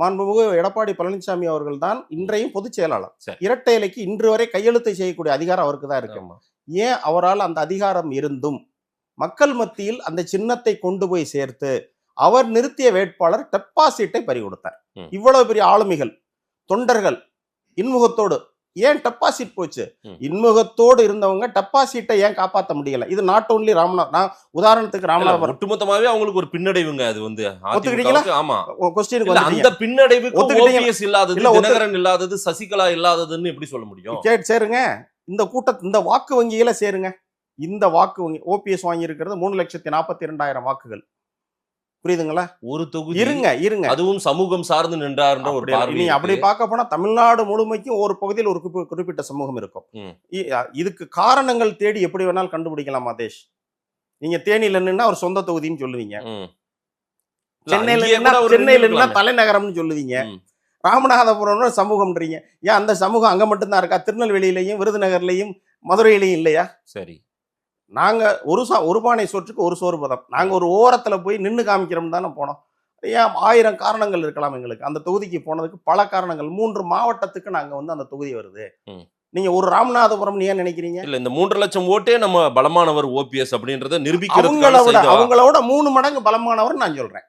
மாண்புமிகு எடப்பாடி பழனிசாமி அவர்கள் தான் இன்றையும் பொதுச் செயலாளர். இரட்டை இலைக்கு இன்று வரை கையெழுத்தை செய்யக்கூடிய அதிகாரம் அவருக்கு தான் இருக்கு. ஏன் அவரால் அந்த அதிகாரம் இருந்தும் மக்கள் மத்தியில் அந்த சின்னத்தை கொண்டு போய் சேர்த்து அவர் நிறுத்திய வேட்பாளர் டெபாசிட்டை பறி கொடுத்தார். இவ்வளவு பெரிய ஆளுமைகள் தொண்டர்கள் இன்முகத்தோடு ஏன் டெபாசிட் போச்சு. இன்முகத்தோடு இருந்தவங்க டெபாசிட்டை ஏன் காப்பாற்ற முடியல? இது நாட் ஓன்லி ராமநாத் நான் உதாரணத்துக்கு ராமநாதபுரம் ஒட்டுமொத்தமாவே அவங்களுக்கு ஒரு பின்னடைவுங்க அது வந்து. ஒத்துக்கிட்டீங்களா? ஆமா. இல்ல அந்த பின்னடைவுக்கு ஒத்துக்கிட்டீங்க. இல்லாதது தினகரன் இல்லாதது சசிகலா இல்லாததுன்னு எப்படி சொல்ல முடியும்? சரி சேருங்க. இந்த கூட்ட இந்த வாக்கு வங்கியில சேருங்க. இந்த வாக்கு வங்கி ஓபிஎஸ் வாங்கி இருக்கிறது மூணு லட்சத்தி நாற்பத்தி ரெண்டாயிரம் வாக்குகள். புரியுதுங்களா? ஒரு தொகுதி இருங்க இருங்க. அதுவும் சமூகம் சார்ந்து நின்றார்ன்ற ஒரு நீ அப்படி. பார்க்க போனா தமிழ்நாடு முழுமைக்கும் ஒரு பகுதியில் ஒரு குறிப்பி- குறிப்பிட்ட சமூகம் இருக்கும். இதுக்கு காரணங்கள் தேடி எப்படி வேணாலும் கண்டுபிடிக்கலாம் மாதேஷ். நீங்க தேனியில நின்னா ஒரு சொந்த தொகுதின்னு சொல்லுவீங்க. சென்னையில சென்னையில நின்னா. தலைநகரம்னு சொல்லுவீங்க. ராமநாதபுரம்னு சமூகம்ன்றீங்க ஏன் அந்த சமூகம் அங்க மட்டும்தான் இருக்கா? திருநெல்வேலியிலையும் விருதுநகர்லையும் மதுரையிலையும் இல்லையா? சரி. நாங்க ஒரு சா ஒரு பானை சோற்றுக்கு ஒரு சோறு பதம். நாங்க ஒரு ஓரத்துல போய் நின்னு காமிக்கிறோம் தானே போனோம். ஏன் ஆயிரம் காரணங்கள் இருக்கலாம் எங்களுக்கு. அந்த தொகுதிக்கு போனதுக்கு பல காரணங்கள். மூன்று மாவட்டத்துக்கு நாங்க வந்து அந்த தொகுதி வருது. நீங்க ஒரு ராமநாதபுரம் ஏன் நினைக்கிறீங்க? இல்ல இந்த மூன்று லட்சம் ஓட்டே நம்ம பலமானவர் ஓபிஎஸ் அப்படின்றத அவங்கள நிரூபிக்கிறதுக்காக விட செய்த. அவங்கள விட மூணு மடங்கு பலமானவர் நான் சொல்றேன்.